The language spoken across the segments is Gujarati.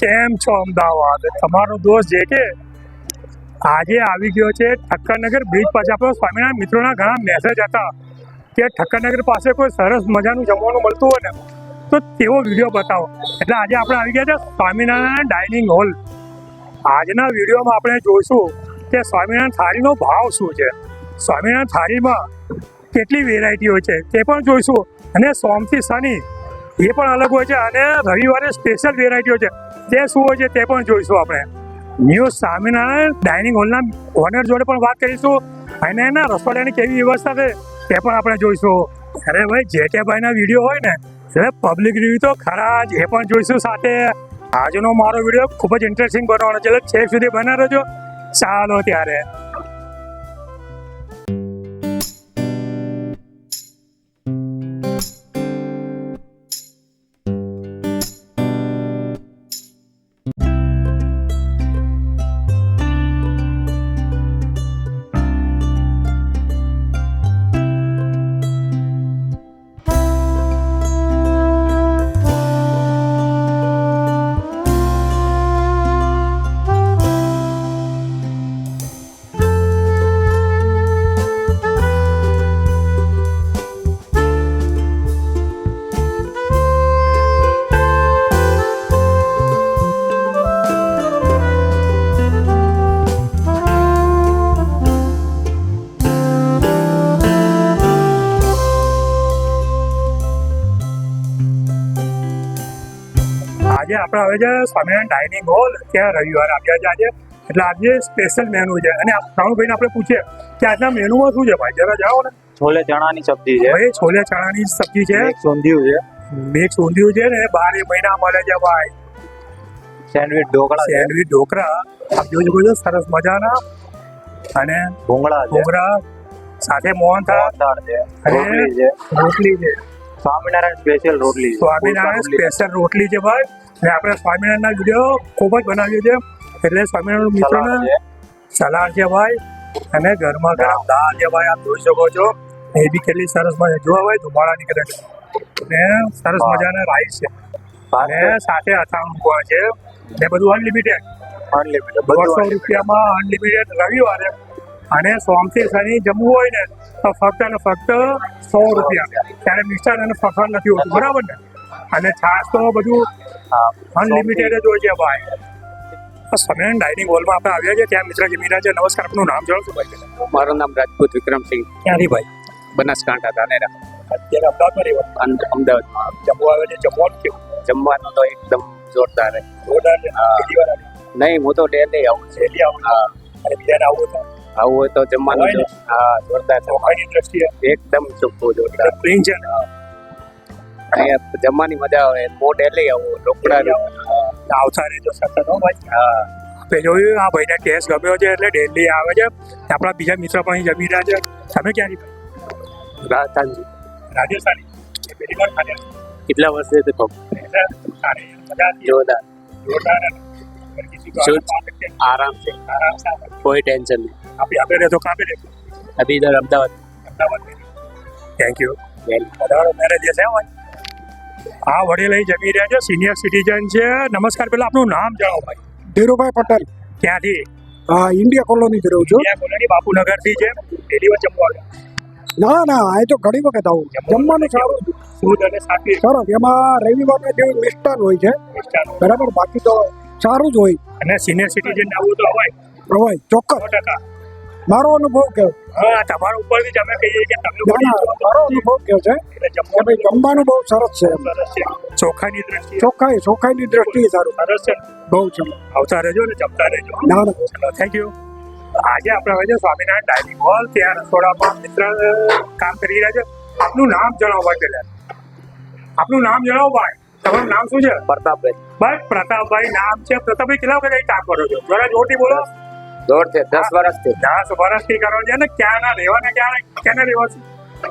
કેમ છો અમદાવાદ? તમારો દોસ્ત જે કે આજે આવી ગયો છે ઠક્કરનગર બ્રિજ પાસે. આપણો સ્વામિનારાયણ મિત્રોના ઘણા મેસેજ હતા કે ઠક્કરનગર પાસે કોઈ સરસ મજાનું જમવાનું મળતું હોય ને, તો તેવો વીડિયો બતાવો. એટલે આજે આપણે આવી ગયા છે સ્વામિનારાયણ ડાઇનિંગ હોલ આજના વિડીયોમાં આપણે જોઈશું કે સ્વામિનારાયણ થાળીનો ભાવ શું છે. સ્વામિનારાયણ થાળીમાં કેટલી વેરાયટીઓ છે તે પણ જોઈશું. અને સોમથી શનિ એ પણ અલગ હોય છે અને રવિવારે સ્પેશિયલ વેરાયટીઓ છે. તે શું હોય છે તે પણ જોઈશું આપણે. ન્યૂઝ સ્વામિનારાયણ ડાઇનિંગ હોલના ઓનર જોડે પણ વાત કરીશું. અને એના રસોડાની કેવી વ્યવસ્થા છે તે પણ આપણે જોઈશું. અરે ભાઈ, જે કે ભાઈના વીડિયો હોય ને, એટલે પબ્લિક રિવ્યુ તો ખરા જ, એ પણ જોઈશું સાથે. આજનો મારો વીડિયો ખૂબ જ ઇન્ટરેસ્ટિંગ બનવાનો છે. છેક સુધી બના રહેજો. ચાલો ત્યારે. આજે આપણે હવે છે સ્વામિનારાયણ ડાઇનિંગ હોલ ત્યાં રવિવાર આવ્યા છે આજે. એટલે આજે સ્પેશિયલ મેનુ છે. અને રાણુભાઈને આપણે પૂછીએ કે આજના મેનુમાં શું છે ભાઈ? જરા જાઓ ને. છોલે ચણાની સબ્જી છે. ભાઈ છોલે ચણાની સબ્જી છે. સોંધિયું છે. મિક્સ ઊંધિયું છે ને બારે મહિના મળે છે ભાઈ. Sandwich dhokla sandwich dhokla. આપ જોઈ શકો છો સરસ મજાના. અને ભૂંગળા ઘોઘરા સાથે મોહનથાળ. દાળ છે. રોટલી છે. રોટલી છે. સ્વામિનારાયણ સ્પેશિયલ રોટલી સ્વામિનારાયણ સ્પેશિયલ રોટલી છે ભાઈ. અને આપણે સ્વામિનારાયણના વીડિયો ખૂબ જ બનાવ્યો છે એટલે સ્વામિનારાયણ મિત્રોને સલાહ છે. ભાઈ. અને ઘરમાં ગરમ દાળ છે ભાઈ આપ જોઈ શકો છો. એ બી કેટલી સરસ મજા જોવા હોય ધુમાડા નીકળે છે. ને સરસ. મજાના રાઈસ છે. અને સાથે અથાણું પણ છે. ને બધું અનલિમિટેડ અનલિમિટેડ બસો રૂપિયામાં અનલિમિટેડ રવિવારે. અને સોમથી શનિ જમવું હોય ને તો ફક્ત અને ફક્ત સો રૂપિયા. ત્યારે મિષ્ટાન અને ફફડ નથી હોતું. બરાબર ને? અને છાસ તો બધું અનલિમિટેડ જ હોય છે ભાઈ. સ્વામિનારાયણ ડાઇનિંગ હોલમાં આપણે આવ્યા છે ત્યાં મિત્ર જમીરા છે નમસ્કાર આપનું નામ જણાવશો ભાઈ? મારું નામ રાજપૂત વિક્રમસિંહ. ક્યાંથી ભાઈ? બનાસકાંઠા ધાનેરા. અત્યારે અમદાવાદમાં રહેવાનું અમદાવાદમાં જમવા આવે છે જમવાનું કેવું જમવાનું તો એકદમ જોરદાર છે. જોરદાર નહીં હું તો ડેલી આવું છું. ડેલી આવું? અને બીજાને આવું તો? આવું હોય તો જમવાનું? હા જોરદાર એકદમ ચોખ્ખું જોરદાર. ક્લીન છે અહીંયા જમવાની મજા આવે. બહુ ડેલી આવું ઢોકળા આવસારી તો સતત હો ભાઈ. હા. આપણે જોયું આ ભાઈને ટેસ્ટ ગમ્યો છે એટલે ડેલી આવે છે. આપણા બીજા મિત્ર પણ અહીં જમી રહ્યા છે. તમે ક્યાંથી રાજસ્થાનથી. રાજસ્થાની. પહેલી વાર ખાધા કેટલા વર્ષે છે જોરદાર. જોરદાર આરામ છે. આરામ કોઈ ટેન્શન નહીં. આપણે આપણે રહેતો કાપે રહેતો અભી Ahmedabad. Ahmedabad. Thank you well marriage છે ભાઈ. આ વડીલ અહીં જમી રહ્યા છે સિનિયર સિટીઝન છે. નમસ્કાર પેલા આપનું નામ જણાવો ભાઈ. ધીરુભાઈ પટેલ. ક્યાંથી? ઇન્ડિયા કોલોની રહું છું. ઇન્ડિયા કોલોની બાપુનગરથી છે. પહેલી વાર જમવા ના ના આ તો ઘણી વખત આવું. જમવાનું સારું. શુદ્ધ અને સાથી સરસ એમાં રવિવારના જેવું મિષ્ટાન હોય છે બરાબર બાકી તો સારું જ હોય. અને સિનિયર સિટીઝન આવું તો હોય. હોય ચોક્કસ. ટકા. મારો અનુભવ કેવો હા તમારા ઉપરથી જ અમે કહીએ કે તમે ના ના વડીલ છો. મારો અનુભવ કે છે? કે જમવાનું ભાઈ જમવાનું બહુ સરસ છે. છે. ચોખાની દ્રષ્ટિએ. ચોખ્ખાઈ ચોખ્ખાઈની દ્રષ્ટિએ સારું. સરસ છે. બહુ છે. આવતા રહેજો ને જમતા રહેજો. ના ના. થેન્ક યુ આજે આપણે હવે છે સ્વામિનારાયણ ડાઇનિંગ હોલ ત્યાં રસોડામાં મિત્ર કામ કરી રહ્યા છે. આપનું નામ જણાવો ભાઈ પહેલા. આપનું નામ જણાવો ભાઈ. તમારું નામ શું છે? પ્રતાપભાઈ. બસ પ્રતાપભાઈ નામ છે. પ્રતાપભાઈ કેટલા વખત અહીં કામ કરો છો? જરા જોરથી બોલો. દોઢ છે દસ વર્ષથી. દસ વર્ષથી કરો છે ને? ક્યાં ના રહેવા ને ક્યાં ક્યાં છે?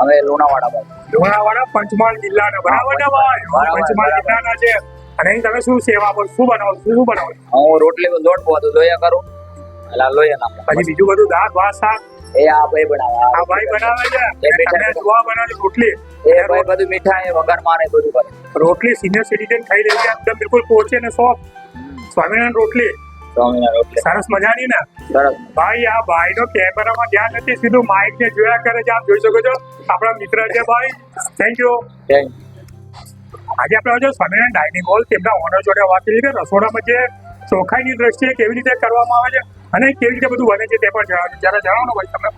અમે લુણાવાડા લુણાવાડા પંચમહાલ જિલ્લાના. બરાબર ને ભાઈ? પંચમહાલ. જિલ્લાના છે. અને તમે શું સેવા પર શું બનાવો શું શું બનાવો હું રોટલી લોટ બધું લોયા કરું. એટલે લોયા નાખું પછી બીજું બધું દાળ ભાત શાક? એ આ ભાઈ બનાવે. આ ભાઈ બનાવે છે? તમે જોવા બનાવે રોટલી. એ ભાઈ બધું મીઠાઈ વગર મારે બધું કરે. રોટલી સિનિયર સિટીઝન ખાઈ રહી છે. એકદમ બિલકુલ પોચે ને સોફ્ટ સ્વામિનારાયણ રોટલી. સરસ મજાની ને? ભાઈ આ ભાઈ નો કેમેરામાં ધ્યાન નથી સીધું માઇક ને જોયા કરે છે આપ જોઈ શકો છો. આપણા મિત્ર છે ભાઈ. થેન્ક યુ આજે આપણે જો સ્વામિનારાયણ ડાઇનિંગ હોલ તેમના ઓનર જોડે વાત કરી કે રસોડામાં જે ચોખાઈની દ્રષ્ટિએ કેવી રીતે કરવામાં આવે છે અને કેવી રીતે બધું બને છે તે પણ જણાવો જરા જણાવો ને ભાઈ તમે.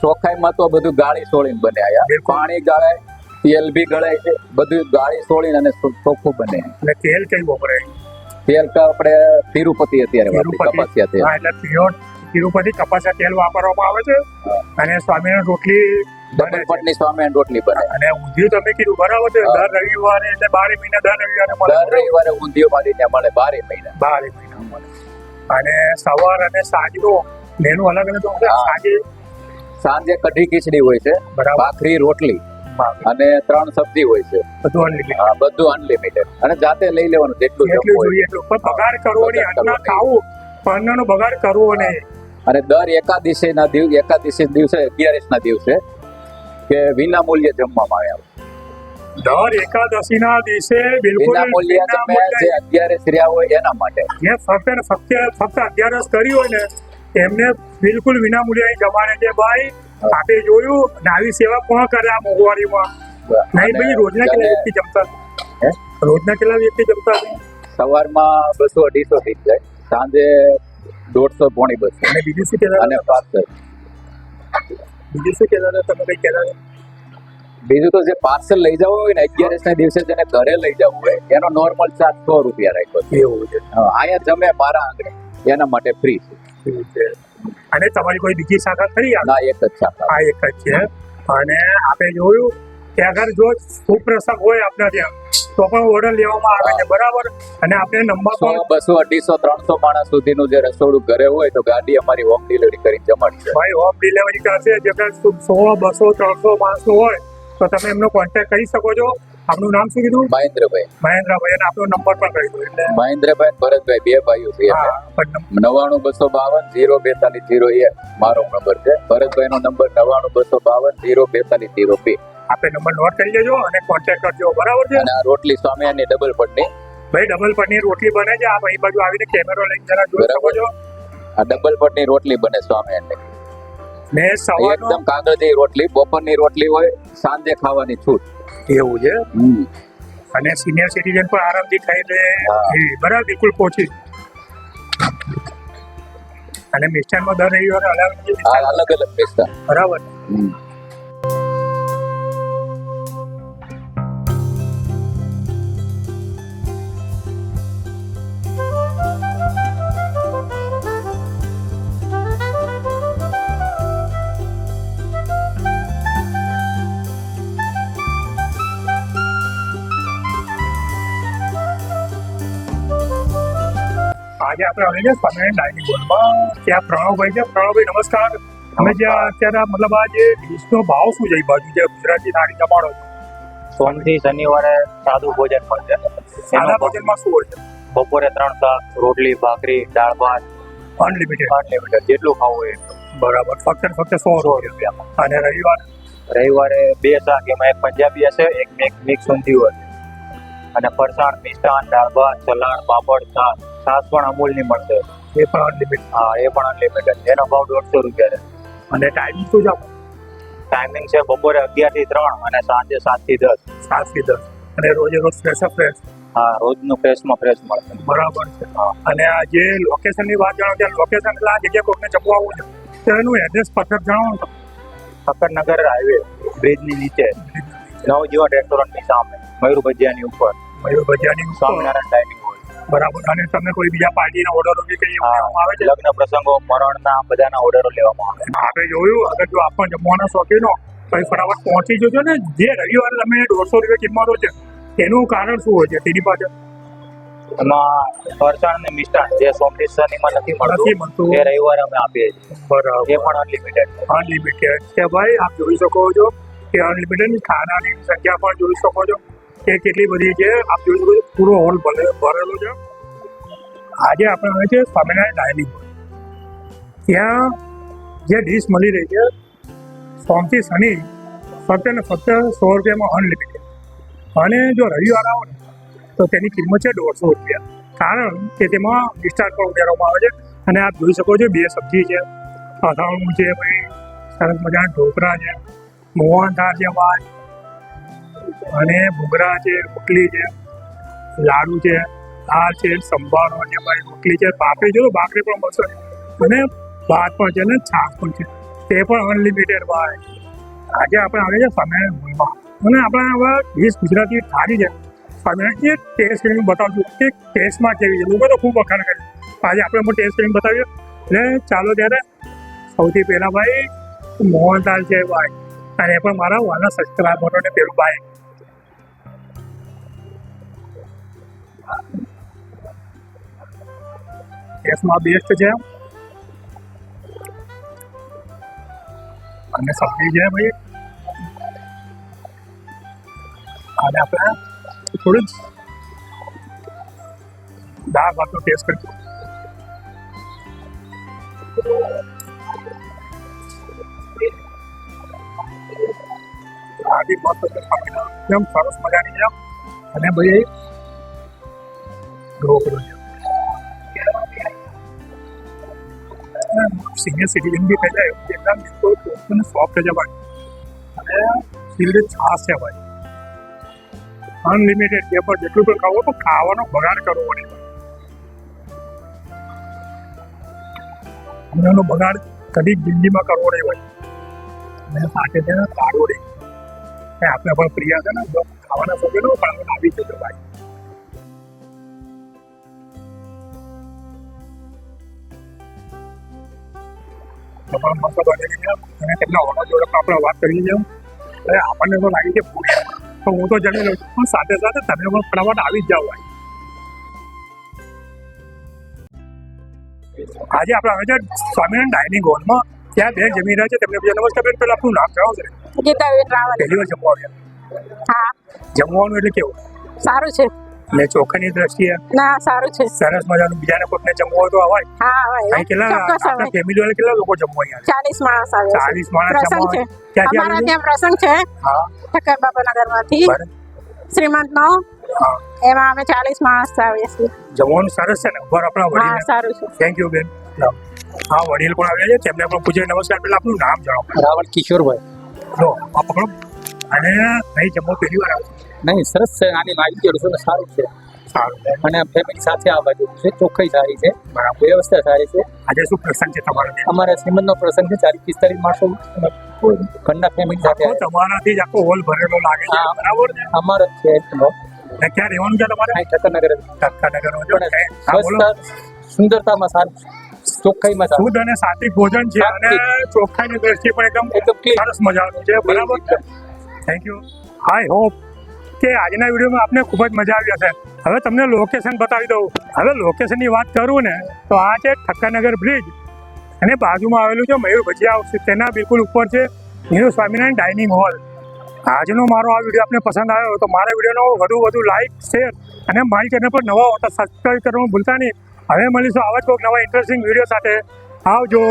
ચોખાઈમાં તો બધું ગાળી સોળીને બને આયા. પાણી ગાળાય તેલ બી ગળાય છે બધું ગાળી સોળીને અને ચોખ્ખું બને. એટલે તેલ કઈ વપરાય? તેલ તો આપણે તિરુપતિ અત્યારે કપાસિયા તેલ. એટલે પ્યોર તિરુપતિ કપાસિયા તેલ વાપરવામાં આવે છે. અને સ્વામિનારાયણ રોટલી બને ડબલ છે. સ્વામિનારાયણ રોટલી બને. અને ઊંધિયું તમે કીધું બરાબર છે. દર રવિવારે એટલે બારે મહિના દર રવિવારે મળે. દર રવિવારે ઊંધિયું મારી ત્યાં મળે બારે મહિના. બારે મહિના મળે. અને સવાર અને સાંજનો મેનુ અલગ અલગ. સાંજે સાંજે કઢી ખીચડી હોય છે. ભાખરી રોટલી. અને ત્રણ સબ્જી હોય છે. બધું અનલિમિટેડ અને જાતે લઈ લેવાનું જેટલું જોઈએ પણ બગાડ કરવો નહીં બગાડ કરવો અન્ન ખાવું. પણ બગાડ કરવો નહીં. અને દર એકાદશી ના દિવસ એકાદશી દિવસે અગિયારીસ ના દિવસે કે વિના મૂલ્યે જમવામાં આવે. દર એકાદશીના દિવસે બિલકુલ મૂલ્યે તમે જે અગિયારસ રહ્યા હોય એના માટે. જે ફક્ત ફક્ત ફક્ત અગિયારસ કરી હોય ને એમને બિલકુલ વિના મૂલ્યે જમાડે છે. ભાઈ આપે જોયું નાવી સેવા કોણ કરે આ મોંઘવારીમાં? નહીં ભાઈ રોજના કેટલા વ્યક્તિ જમતા? રોજના કેટલા વ્યક્તિ જમતા? સવારમાં બસો અઢીસો થઈ જાય સાંજે દોઢસો પોણી બસો. અને બીજું શું કહેતા અને? પાર્સલ બીજું શું કહેતા હતા? તમે કઈ કહેતા બીજું તો જે પાર્સલ લઈ જવું હોય ને અગિયારસ ના દિવસે જેને ઘરે લઈ જવું હોય એનો નોર્મલ ચાર્જ સો રૂપિયા રાખ્યો છે. એવું છે. અહીંયા જમે મારા આંગણે એના માટે ફ્રી છે. અને તમારી કોઈ બીજી શાખા ખરી આ એક જ શાખા. આ એક જ છે. અને આપણે જોયું કે અગર જો શુભ પ્રસંગ હોય આપણા ત્યાં તો પણ ઓર્ડર લેવામાં આવે છે બરાબર? અને આપણે નંબર પણ બસો અઢીસો ત્રણસો માણસ સુધીનું જે રસોડું ઘરે હોય તો ગાડી અમારી હોમ ડિલિવરી કરી જમાડી ભાઈ હોમ ડિલિવરી કરશે જેમને સો બસો ત્રણસો માણસનું હોય તો તમે એમનો કોન્ટેક્ટ કરી શકો છો. આપનું નામ શું કીધું? મહેન્દ્રભાઈ. મહેન્દ્રભાઈ અને આપનો નંબર પણ કહી દો એટલે. મહેન્દ્રભાઈ ભરતભાઈ બે ભાઈઓ છે નવાણું બસો બાવન જીરો બેતાલીસ જીરો એક. મારો નંબર છે. ભરતભાઈ નો નંબર નવાણું બસો બાવન જીરો બેતાલીસ જીરો બે. આપણે નંબર નોટ કરી લેજો અને કોન્ટેક્ટ કરજો બરાબર છે? અને આ રોટલી સ્વામિયાની ડબલ પટની. ભાઈ ડબલ પટની રોટલી બને છે. આ ભાઈ બાજુ આવીને કેમેરો લઈને જરા જોઈ શકો છો. આ ડબલ પટની રોટલી બને સ્વામિયાની ને સવારનો એકદમ કાગળની રોટલી બપોરની રોટલી હોય સાંજે ખાવાની છૂટ. એવું છે? અને સિનિયર સિટીઝન પણ આરામથી ખાઈ લે બરાબર બિલકુલ પહોંચી અને મિષ્ટાનમાં દર રવિવારે અલગ અલગ મિષ્ટાન બરાબર. આજે આપણે આવી ગયા સ્વામિનારાયણ ડાઇનિંગ હોલમાં ત્યાં પ્રણવભાઈ છે. પ્રણવભાઈ નમસ્કાર. અમે જ્યાં અત્યારે મતલબ આ જે ડીશનો ભાવ શું છે એ બાજુ જે ગુજરાતી થાળી જમાડો છો? સોમથી શનિવારે સાદું ભોજન મળશે સાદા એમાં ભોજનમાં શું હોય છે? બપોરે ત્રણ શાક રોટલી ભાખરી દાળ ભાત. અનલિમિટેડ અનલિમિટેડ જેટલું ખાવું હોય. બરાબર. ફક્ત ફક્ત સો સો રૂપિયામાં. અને રવિવાર? રવિવારે બે શાક એમાં એક પંજાબી હશે એક મિક્સ મિક્સ ઊંધિયું હશે. અને ફરસાણ મિષ્ટાન દાળ ભાત સલાડ પાપડ છાશ છાશ પણ અમૂલની મળશે. એ પણ અનલિમિટેડ હા એ પણ અનલિમિટેડ એનો ભાવ દોઢસો રૂપિયા છે. અને ટાઈમિંગ શું છે ટાઈમિંગ છે બપોરે અગિયારથી ત્રણ અને સાંજે સાતથી દસ. સાતથી દસ. અને રોજે રોજ ફ્રેશ ફ્રેશ હા રોજનું ફ્રેશમાં ફ્રેશ મળશે. બરાબર છે. અને આ જે લોકેશનની વાત જાણો ત્યાં લોકેશન એટલે આ જગ્યાએ કોઈને જમવા આવવું છે. તો એનું એડ્રેસ પરફેક્ટ જણાવો ને. ફકરનગર હાઈવે બ્રિજની નીચે. નવજીવન રેસ્ટોરન્ટની સામે મયુર ભજીયાની ઉપર. મયુર ભજીયાની. સ્વામિનારાયણ ડાઇનિંગ બરાબર. અને તમે કોઈ બીજા પાર્ટીના ઓર્ડરો કે કઈ લેવામાં આવે છે? લગ્ન પ્રસંગો મરણના બધાના ઓર્ડરો લેવામાં આવે. આપણે જોયું. અગર જો આપણ જમવાના શોખીનો એ ફટાફટ પહોંચી જજો ને. જે રવિવારે તમે દોઢસો રૂપિયા કિંમતો છે એનું કારણ શું હોય છે? તેની પાછળ? એમાં ફરસાણ અને મિષ્ટાન જે સોમથી શનિમાં નથી મળતું એ રવિવારે અમે આપીએ છીએ. બરાબર. એ પણ અનલિમિટેડ અનલિમિટેડ છે ભાઈ આપ જોઈ શકો છો કે અનલિમિટેડ ખાનાની સંખ્યા પણ જોઈ શકો છો. કે કેટલી બધી છે? આપ જોઈ શકો પૂરો હોલ ભરેલો છે. આજે આપણે આવે છે સ્વામિનારાયણ ડાઇનિંગ ત્યાં જે ડીશ મળી રહી છે, સોમથી શનિ ફક્ત ને ફક્ત સો રૂપિયામાં અનલિમિટેડ અને જો રવિવાર આવો ને તો તેની કિંમત છે દોઢસો રૂપિયા. કારણ કે તેમાં વિસ્તાર પણ ઉમેરવામાં આવે છે. અને આપ જોઈ શકો છો, બે સબ્જી છે, અથાણું છે, ભાઈ, સરસ મજાના ઢોકળા છે, મોહનથાળ છે ભાઈ અને ભૂગરા છે, રોટલી છે, લાડુ છે, દાળ છે, સંભારો છે ભાઈ રોટલી છે, ભાખરી તો ભાખરી પણ મળશે. અને ભાત પણ છે ને છાશ પણ છે. તે પણ અનલિમિટેડ ભાઈ આજે આપણે આવે છે સ્વામિનારાયણ ભૂલમાં અને આપણે હવે ડીશ ગુજરાતી થાળી છે. સ્વામિનારાયણ એ ટેસ્ટ કરીને બતાવશું કે ટેસ્ટમાં કેવી છે. લોકો તો ખૂબ વખાણ કરે. આજે આપણે હું ટેસ્ટ કરીને બતાવીએ. એટલે ચાલો ત્યારે સૌથી પહેલાં ભાઈ મોહનદાલ છે ભાઈ. અને પણ મારા વાલા સબસ્ક્રાઈબરોને પેલું ભાઈ. કેસમાં બેસ્ટ છે. અને સબ્જી છે ભાઈ. અને આપણે થોડું જ દાળ ભાતનો ટેસ્ટ કરીશું. આજી મસ્ત એકદમ સરસ મજાની છે અને ભાઈ ઢોકળો છે. સિનિયર સિટીઝન બી એવું એકદમ બિલકુલ સોફ્ટ છે ભાઈ અને ફીલ્ડ છાશ છે ભાઈ. અનલિમિટેડ છે પણ જેટલું પણ ખાવો તો ખાવાનો બગાડ કરવો નહીં એનો બગાડ કદી દિલ્હીમાં કરવો નહીં ભાઈ મેં સાથે તેને કાઢવો નહીં. આપણે પણ પ્રિયા છે ને ખાવાના શોખીનો પણ આવી છે. વાત કરી છે એટલે આપણને તો લાગી છે તો હું તો જમી લઉં પણ સાથે સાથે તમે પણ ફટાફટ આવી જ જાઓ આજે આપણે આવે છે સ્વામિનારાયણ ડાઇનિંગ હોલમાં ત્યાં બેન જમી રહ્યા છે તમને બીજા નમસ્કાર બેન પેલા આપણું નામ જણાવો છે ગીતાબેન રાવલ. પહેલી વાર જમવા આવ્યા. હા. જમવાનું એટલે કેવું? સારું છે. ને ચોખાની દ્રષ્ટિએ? ના સારું છે. સરસ મજાનું બીજાને કોઈને જમવું હોય તો અવાય. હા હવે અહીં કેટલા આપણા ફેમિલી વાળા કેટલા લોકો જમવા અહીંયા ચાલીસ માણસ આવે છે. ચાલીસ માણસ પ્રસંગ જમવા છે અમારા ત્યાં પ્રસંગ છે. હા. ઠક્કર બાબાનગરમાંથી શ્રીમંત નો. એમાં અમે ચાલીસ માણસ આવીએ છીએ. જમવાનું સરસ છે ને? ઉપર આપણા હા વડીલ સારું છે. થેન્ક યુ બેન. હા વડીલ પણ આવ્યા છે. તેમને પણ પૂછે નમસ્કાર. પેલા આપનું નામ જણાવો. રાવણ કિશોરભાઈ. લો આ પકડો અને અહીં જમો પહેલી વાર આવ્યો નહીં સરસ છે. આની માહિતી રસોઈ સારું છે. સારું અને ફેમિલી સાથે આવવા જેવું છે. ચોખ્ખાઈ સારી છે. બરાબર. વ્યવસ્થા સારી છે. આજે શું પ્રસંગ છે તમારો? અમારે શ્રીમંતનો પ્રસંગ છે. ચાલીસ પિસ્તાલીસ માણસો ઘરના ફેમિલી સાથે તમારાથી જ આખો હોલ ભરેલો લાગે છે. બરાબર છે? અમારો છે. ક્યાં રહેવાનું છે તમારે? ઠક્કરનગર હા સુંદરતામાં સારું ચોખ્ખાઈમાં માં શુદ્ધ અને સાત્વિક ભોજન છે અને ચોખ્ખાઈની દ્રષ્ટિએ પણ એકદમ એકદમ મજા સરસ મજાનું છે બરાબર? થેન્ક યુ આઈ હોપ કે આજના વિડીયોમાં આપને ખૂબ જ મજા આવી હશે. હવે તમને લોકેશન બતાવી દઉં. હવે લોકેશનની વાત કરું ને તો આ છે ઠક્કરનગર બ્રિજ અને બાજુમાં આવેલું છે મયુર ભજીયા હાઉસ તેના બિલકુલ ઉપર છે નીરુ સ્વામિનારાયણ ડાઇનિંગ હોલ આજનો મારો આ વીડિયો આપને પસંદ આવ્યો તો મારા વિડીયોનો વધુ વધુ લાઇક શેર અને મારી ચેનલ પર નવા હોતા સબસ્ક્રાઈબ કરવાનું ભૂલતા નહીં. હવે મળીશું આવા જ કોઈક નવા ઇન્ટરેસ્ટિંગ વીડિયો સાથે. આવજો.